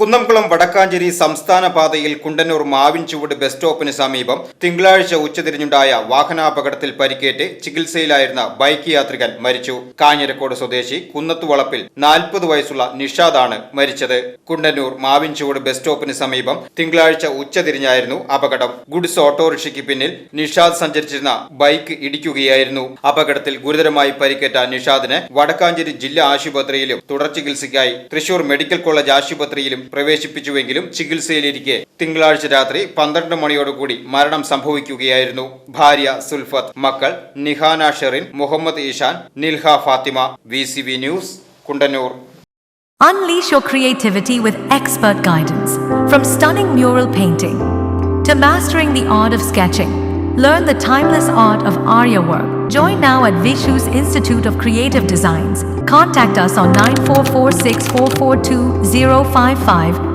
കുന്നംകുളം വടക്കാഞ്ചേരി സംസ്ഥാന പാതയിൽ കുണ്ടന്നൂർ മാവിൻ ചുവട് ബസ് സ്റ്റോപ്പിന് സമീപം തിങ്കളാഴ്ച ഉച്ചതിരിഞ്ഞുണ്ടായ വാഹനാപകടത്തിൽ പരിക്കേറ്റ് ചികിത്സയിലായിരുന്ന ബൈക്ക് യാത്രികൻ മരിച്ചു. കാഞ്ഞിരക്കോട് സ്വദേശി കുന്നത്തുവളപ്പിൽ നാൽപ്പത് വയസ്സുള്ള നിഷാദാണ് മരിച്ചത്. കുണ്ടന്നൂർ മാവിൻ ചുവട് ബസ് സ്റ്റോപ്പിന് സമീപം തിങ്കളാഴ്ച ഉച്ചതിരിഞ്ഞായിരുന്നു അപകടം. ഗുഡ്സ് ഓട്ടോറിക്ഷയ്ക്ക് പിന്നിൽ നിഷാദ് സഞ്ചരിച്ചിരുന്ന ബൈക്ക് ഇടിക്കുകയായിരുന്നു. അപകടത്തിൽ ഗുരുതരമായി പരിക്കേറ്റ നിഷാദിനെ വടക്കാഞ്ചേരി ജില്ലാ ആശുപത്രിയിലും തുടർ ചികിത്സയ്ക്കായി തൃശൂർ മെഡിക്കൽ കോളേജ് ആശുപത്രിയിലും പ്രവേശിപ്പിച്ചുവെങ്കിലും ചികിത്സയിലിരിക്കെ തിങ്കളാഴ്ച രാത്രി പന്ത്രണ്ട് മണിയോടുകൂടി മരണം സംഭവിക്കുകയായിരുന്നു. ഭാര്യ സുൽഫത്ത് മക്കൾ Nihana Sherin Muhammad Eshan Nilha Fathima. V news Kundannoor. Unleash your creativity with expert guidance. From stunning mural painting to mastering the art of sketching, learn the timeless art of Arya work. Join now at Vishu's Institute of Creative Designs. Contact us on 9446442055